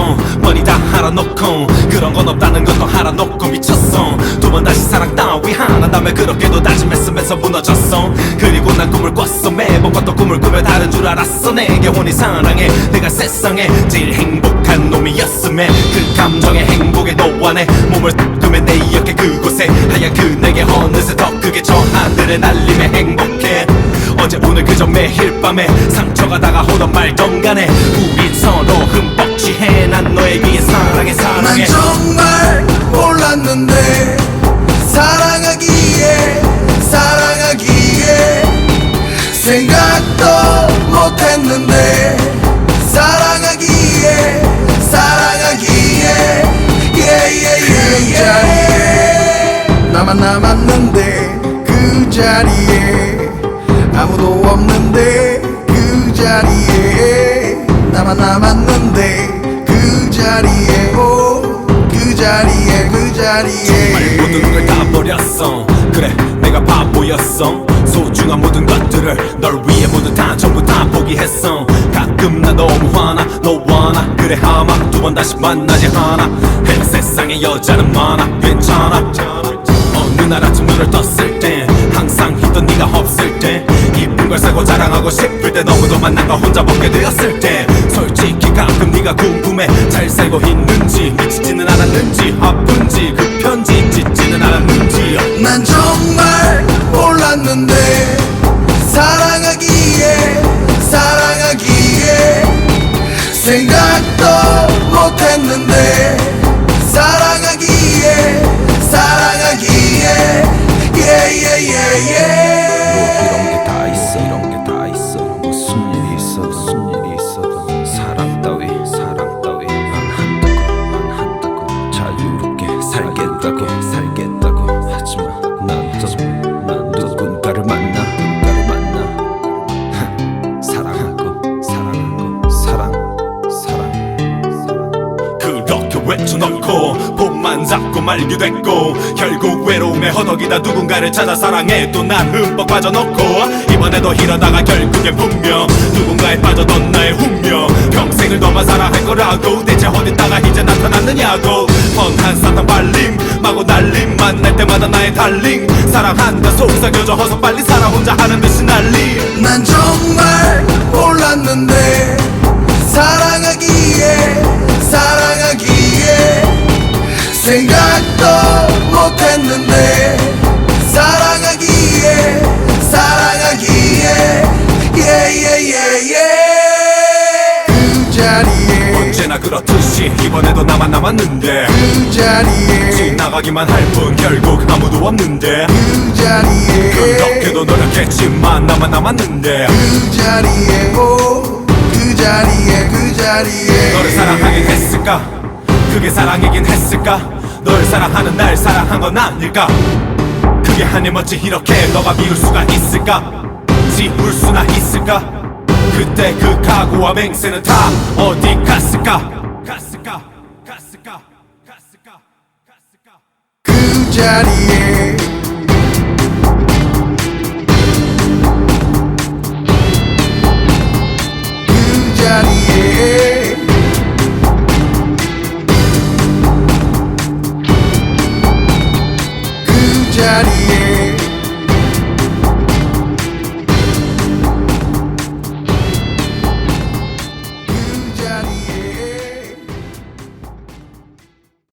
미쳤어 머리 다 할아놓고 그런 건 없다는 것도 할아놓고 미쳤어. 두 번 다시 사랑 따위 하나 다음에 그렇게도 다짐했으면서 무너졌어? 그리고 난 꿈을 꿨어. 매번 꿨던 꿈을 꾸며 다른 줄 알았어. 내게 혼이 사랑해. 내가 세상에 제일 행복한 놈이었음에 그 감정의 행복에 노안에 몸을 뜨면 내 이렇게 그곳에 하얀 그네게 어느새 더 크게 저 하늘의 날림에 행복해. 어제 오늘 그저 매일 밤에 상처가 다가오던 말던 간에 우린 서로 흠뻑 취해. 난 너에게 사랑해 난 사랑해. 정말 몰랐는데 사랑하기에 사랑하기에 생각도 못했는데 사랑하기에 사랑하기에. 예예예 그 자리에 나만 남았는데 그 자리에 아무도 없는데 그 자리에 나만 남았 자리에. 모든 걸 다 버렸어. 그래 내가 바보였어. 소중한 모든 것들을 널 위해 모두 다 전부 다 포기했어. 가끔 나 너무 화나 너와 나. 그래 아마 두 번 다시 만나지 않아. 해 세상에 여자는 많아. 괜찮아. 어느 날 아침 눈을 떴을 때 항상 있던 네가 없을 때 이쁜 걸 사고 자랑하고 싶을 때 너무도 만난 거 혼자 먹게 되었을 때 솔직히 가끔 네가 궁금해. 잘 살고 있는지 미치지는 않았는지 아픈지 그 편지 찢지는 않았는지 난 정말 몰랐는데 사랑하기에 사랑하기에 생각도 못했는데 사랑하기에 사랑하기에. 예예예예 이런 게 다 있어 이런 게 다 있어. 무슨 일이 있어도 무슨 일이 있어 외쳐놓고 봄만 잡고 말게 됐고 결국 외로움에 허덕이다 누군가를 찾아 사랑해. 또 난 흠뻑 빠져놓고 이번에도 이러다가 결국엔 분명 누군가에 빠져던 나의 운명. 평생을 너만 사랑할 거라고 대체 어딨다가 이제 나타났느냐고. 뻔한 사탕 발림 마구 날림 만날 때마다 나의 달링. 사랑한다 속삭여줘. 어서 빨리 살아 혼자 하는 듯 생각도 못했는데 사랑하기에 사랑하기에 예예예예 그 자리에 언제나 그렇듯이 이번에도 나만 남았는데 그 자리에 나가기만 할 뿐 결국 아무도 없는데 그 자리에 그렇게도 노력했지만 나만 남았는데 그 자리에 오그 자리에 그 자리에 너를 사랑하긴 했을까 그게 사랑이긴 했을까? 널 사랑하는 날 사랑한 건 아닐까? 그게 한임없이 이렇게 너가 미울 수가 있을까? 지울 수나 있을까? 그때 그 각오와 맹세는 다 어디 갔을까? 갔을까? 갔을까? 갔을까? 갔을까? 그 자리에